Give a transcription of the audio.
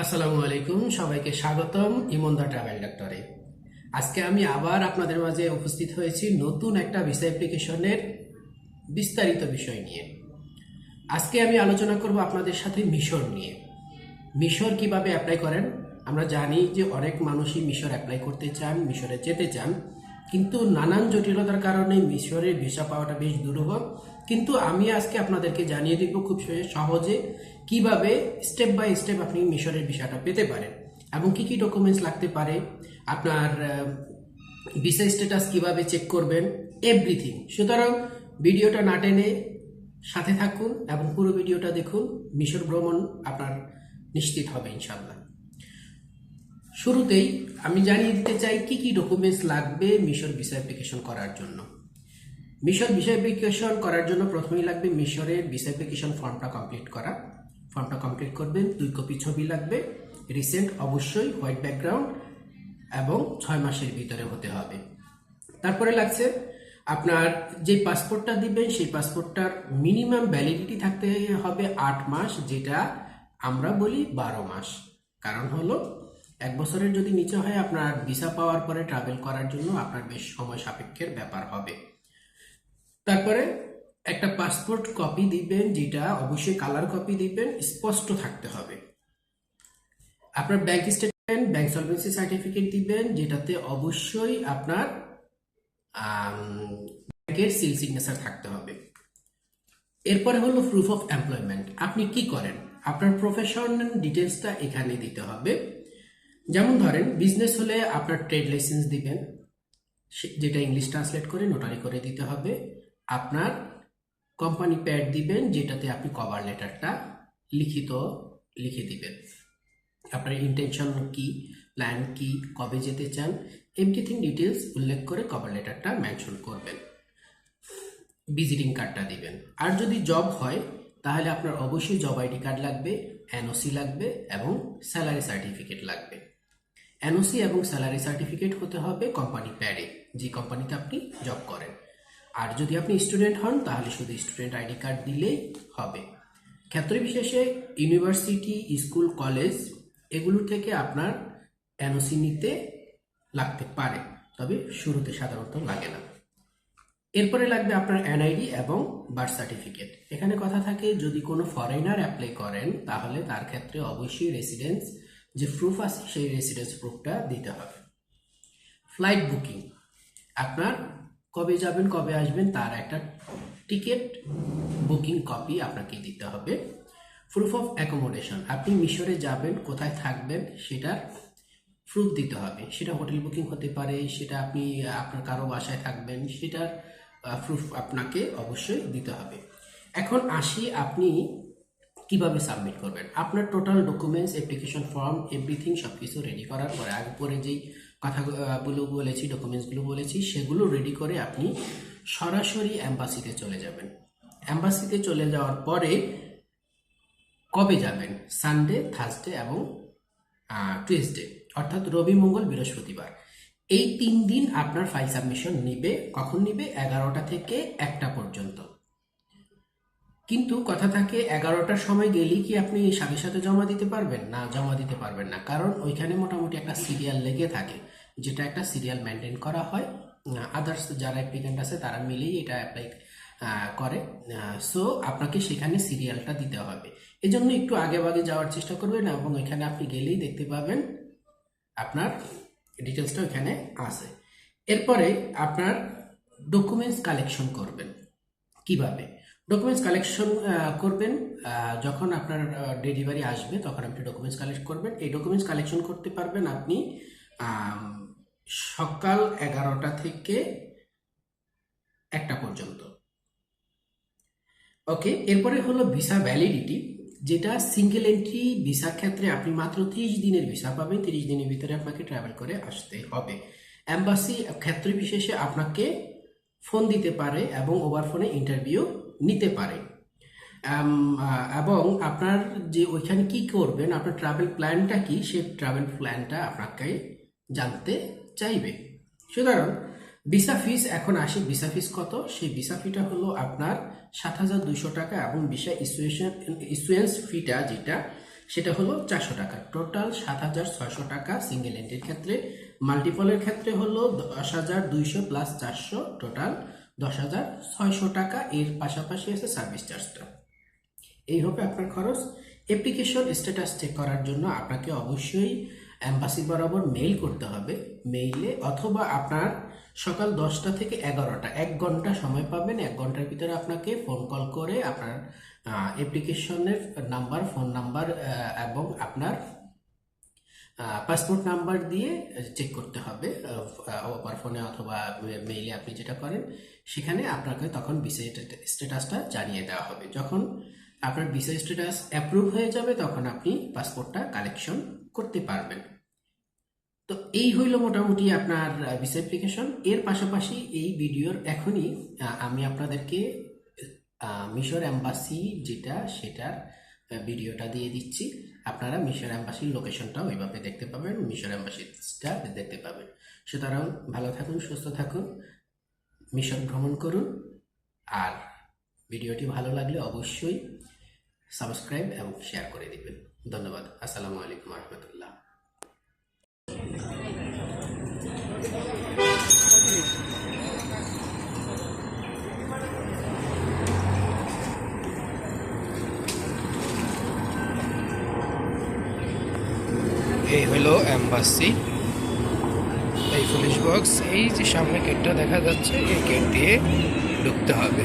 আসসালামু আলাইকুম, সবাইকে স্বাগতম ইমন্দা ট্রাভেল ডক্টরে আজকে আমি আবার আপনাদের মাঝে উপস্থিত হয়েছি নতুন একটা ভিসা অ্যাপ্লিকেশনের বিস্তারিত বিষয় নিয়ে। আজকে আমি আলোচনা করব আপনাদের সাথে মিশর নিয়ে। মিশর কীভাবে অ্যাপ্লাই করেন? আমরা জানি যে অনেক মানুষই মিশর অ্যাপ্লাই করতে চান, মিশরে যেতে চান। কিন্তু নানান জটিলতার কারণে মিশরের ভিসা পাওয়াটা বেশ দুরূহ। কিন্তু আমি আজকে আপনাদেরকে জানিয়ে দিব খুব সহজে কীভাবে স্টেপ বাই স্টেপ আপনি মিশরের ভিসাটা পেতে পারেন এবং কি কি ডকুমেন্টস লাগতে পারে, আপনার ভিসা স্ট্যাটাস কীভাবে চেক করবেন, এভরিথিং। সুতরাং ভিডিওটা না টেনে সাথে থাকুন এবং পুরো ভিডিওটা দেখুন, মিশর ভ্রমণ আপনার নিশ্চিত হবে ইনশাল্লাহ শুরুতেই আমি জানিয়ে দিতে চাই কি কি ডকুমেন্টস লাগবে মিশর ভিসা অ্যাপ্লিকেশন করার জন্য। মিশর ভিসা অ্যাপ্লিকেশন করার জন্য প্রথমেই লাগবে মিশরের ভিসা অ্যাপ্লিকেশন ফর্মটা কমপ্লিট করা। ফর্মটা কমপ্লিট করবেন, দুই কপি ছবি লাগবে রিসেন্ট অবশ্যই হোয়াইট ব্যাকগ্রাউন্ড এবং ছয় মাসের ভিতরে হতে হবে। তারপরে লাগছে আপনার যে পাসপোর্টটা দিবেন, সেই পাসপোর্টটার মিনিমাম ভ্যালিডিটি থাকতে হবে আট মাস, যেটা আমরা বলি বারো মাস। কারণ হলো এক বছরের যদি নিচে হয়, আপনার ভিসা পাওয়ার পরে ট্রাভেল করার জন্য আপনার বেশ সময় সাপেক্ষের ব্যাপার হবে। তারপরে একটা পাসপোর্ট কপি দিবেন, যেটা অবশ্যই কালার কপি দিবেন, স্পষ্ট থাকতে হবে। আপনার bank statement bank solvency certificate দিবেন, যেটাতে অবশ্যই আপনার ব্যাংকের সিল সিগনেচার থাকতে হবে। এরপরে হলো প্রুফ অফ এমপ্লয়মেন্ট আপনি কি করেন? আপনার প্রফেশন ডিটেলসটা এখানে দিতে হবে। যেমন ধরেন বিজনেস হলে আপনার ট্রেড লাইসেন্স দিবেন যেটা ইংলিশ ট্রান্সলেট করে নোটারি করে দিতে হবে। আপনার কোম্পানি প্যাড দিবেন, যেটাতে আপনি কভার লেটারটা লিখিত, লিখে দিবেন। আপনার ইন্টেনশন কি প্ল্যান কি, কবে যেতে চান এভরিথিং ডিটেলস উল্লেখ করে কভার লেটারটা মেনশন করবেন। ভিজিটিং কার্ডটা দিবেন। আর যদি জব হয়, তাহলে আপনার অবশ্যই জব আইডি কার্ড লাগবে এনওসি লাগবে এবং স্যালারি সার্টিফিকেট লাগবে। এনওসি এবং স্যালারি সার্টিফিকেট হতে হবে কোম্পানি প্যাডে যে কোম্পানিতে আপনি জব করেন। আর যদি আপনি স্টুডেন্ট হন, তাহলে শুধু স্টুডেন্ট আইডি কার্ড দিলেই হবে। ক্ষেত্র বিশেষে ইউনিভার্সিটি স্কুল কলেজ এগুলো থেকে আপনার এনওসি নিতে লাগতে পারে, তবে শুরুতে সাধারণত লাগে না। এরপরে লাগবে আপনার এনআইডি এবং বার্থ সার্টিফিকেট এখানে কথা থাকে, যদি কোনো ফরেনার অ্যাপ্লাই করেন, তাহলে তার ক্ষেত্রে অবশ্যই রেসিডেন্স যে প্রুফ আছে সেই রেসিডেন্স প্রুফটা দিতে হবে। ফ্লাইট বুকিং আপনার কবে যাবেন, কবে আসবেন তার একটা টিকিট বুকিং কপি আপনাকে দিতে হবে। প্রুফ অফ অ্যাকোমোডেশন আপনি মিশরে যাবেন, কোথায় থাকবেন সেটার প্রুফ দিতে হবে। সেটা হোটেল বুকিং হতে পারে, সেটা আপনি, আপনার কারও বাসায় থাকবেন, সেটার প্রুফ আপনাকে অবশ্যই দিতে হবে। এখন আসি আপনি কীভাবে সাবমিট করবেন? আপনার total documents application form everything সব কিছু রেডি করার পরে, আগে পরে যেই কথাগুলো বলেছি ডকুমেন্টসগুলো বলেছি, সেগুলো রেডি করে আপনি সরাসরি অ্যাম্বাসিতে চলে যাবেন। অ্যাম্বাসিতে চলে যাওয়ার পরে কবে যাবেন? সানডে থার্সডে এবং টুয়েসডে অর্থাৎ রবি, মঙ্গল, বৃহস্পতিবার। এই তিন দিন আপনার ফাইল সাবমিশন নিবে, কখন নিবে? এগারোটা থেকে একটা পর্যন্ত। কিন্তু কথা থাকে এগারোটার সময় গেলেই কি আপনি সাথে সাথে জমা দিতে পারবেন? না, জমা দিতে পারবেন না। কারণ ওইখানে মোটামুটি একটা সিরিয়াল লেগে থাকে, যেটা একটা সিরিয়াল মেনটেন করা হয়। আদার্স যারা অ্যাপ্লিকেন্ট আছে, তারা মিলেই এটা অ্যাপ্লাই করে। সো আপনাকে সেখানে সিরিয়ালটা দিতে হবে। এজন্য একটু আগে আগে যাওয়ার চেষ্টা করবেন এবং ওইখানে আপনি গেলেই দেখতে পাবেন আপনার ডিটেলসটা ওইখানে আছে। এরপরে আপনার ডকুমেন্টস কালেকশন করবেন। কীভাবে? ডকুমেন্টস কালেকশন করবেন যখন আপনার ডেলিভারি আসবে, তখন আপনি ডকুমেন্টস কালেক্ট করবেন। এই ডকুমেন্টস কালেকশন করতে পারবেন আপনি সকাল এগারোটা থেকে একটা পর্যন্ত। ওকে, এরপরে হলো ভিসা ভ্যালিডিটি যেটা সিঙ্গেল এন্ট্রি ভিসার ক্ষেত্রে আপনি মাত্র তিরিশ দিনের ভিসা পাবেন, তিরিশ দিনের ভিতরে আপনাকে ট্রাভেল করে আসতে হবে। অ্যাম্বাসি ক্ষেত্র বিশেষে আপনাকে ফোন দিতে পারে এবং ওভার ফোনে ইন্টারভিউ নিতে পারে। এবং আপনার যে ওইখানে কি করবেন, আপনার ট্রাভেল প্ল্যানটা কি সেই ট্রাভেল প্ল্যানটা আপনাকে জানতে চাইবে। সুতরাং ভিসা ফিস এখন আসি ভিসা ফিস কত? সেই ভিসা ফিটা হলো আপনার সাত হাজার দুইশো টাকা এবং ভিসা ইস্যুয়েশন ইস্যুয়েন্স ফিটা যেটা, সেটা হলো চারশো টাকা। টোটাল সাত হাজার ছয়শো টাকা সিঙ্গেল এন্ট্রির ক্ষেত্রে মাল্টিপলের ক্ষেত্রে হলো দশ হাজার দুইশো প্লাস চারশো টোটাল দশ হাজার ছয়শো টাকা এর পাশাপাশি আছে সার্ভিস চার্জটা এই হবে আপনার খরচ। অ্যাপ্লিকেশন স্ট্যাটাস চেক করার জন্য আপনাকে অবশ্যই অ্যাম্বাসি বরাবর মেইল করতে হবে। মেইলে অথবা আপনার সকাল দশটা থেকে এগারোটা, এক ঘণ্টা সময় পাবেন। এক ঘণ্টার ভিতরে আপনাকে ফোন কল করে আপনার অ্যাপ্লিকেশনের নাম্বার ফোন নাম্বার এবং আপনার পাসপোর্ট নাম্বার দিয়ে চেক করতে হবে ওপার ফোনে অথবা মেইলে আপনি যেটা করেন, সেখানে আপনাকে তখন বিসি স্ট্যাটাসটা জানিয়ে দেওয়া হবে। যখন আপনার বিসি স্ট্যাটাস অ্যাপ্রুভ হয়ে যাবে, তখন আপনি পাসপোর্টটা কালেকশন করতে পারবেন। তো এই হইল মোটামুটি আপনার ভিসা অ্যাপ্লিকেশন এর পাশাপাশি এই ভিডিওর এখনই আমি আপনাদেরকে মিশর অ্যাম্বাসি যেটা, সেটার ভিডিওটা দিয়ে দিচ্ছি। আপনারা মিশর অ্যাম্বাসির লোকেশনটা ওইভাবে দেখতে পাবেন, মিশর অ্যাম্বাসিটা দেখতে পাবেন। সুতরাং ভালো থাকুন, সুস্থ থাকুন, মিশর ভ্রমণ করুন। আর ভিডিওটি ভালো লাগলে অবশ্যই সাবস্ক্রাইব এবং শেয়ার করে দিবেন। ধন্যবাদ। আসসালামু আলাইকুম রহমতুল্লাহ। এই হলো অ্যাম্বাসি এই পুলিশ বক্স, এই যে সামনে গেটটা দেখা যাচ্ছে, এই গেট দিয়ে ঢুকতে হবে।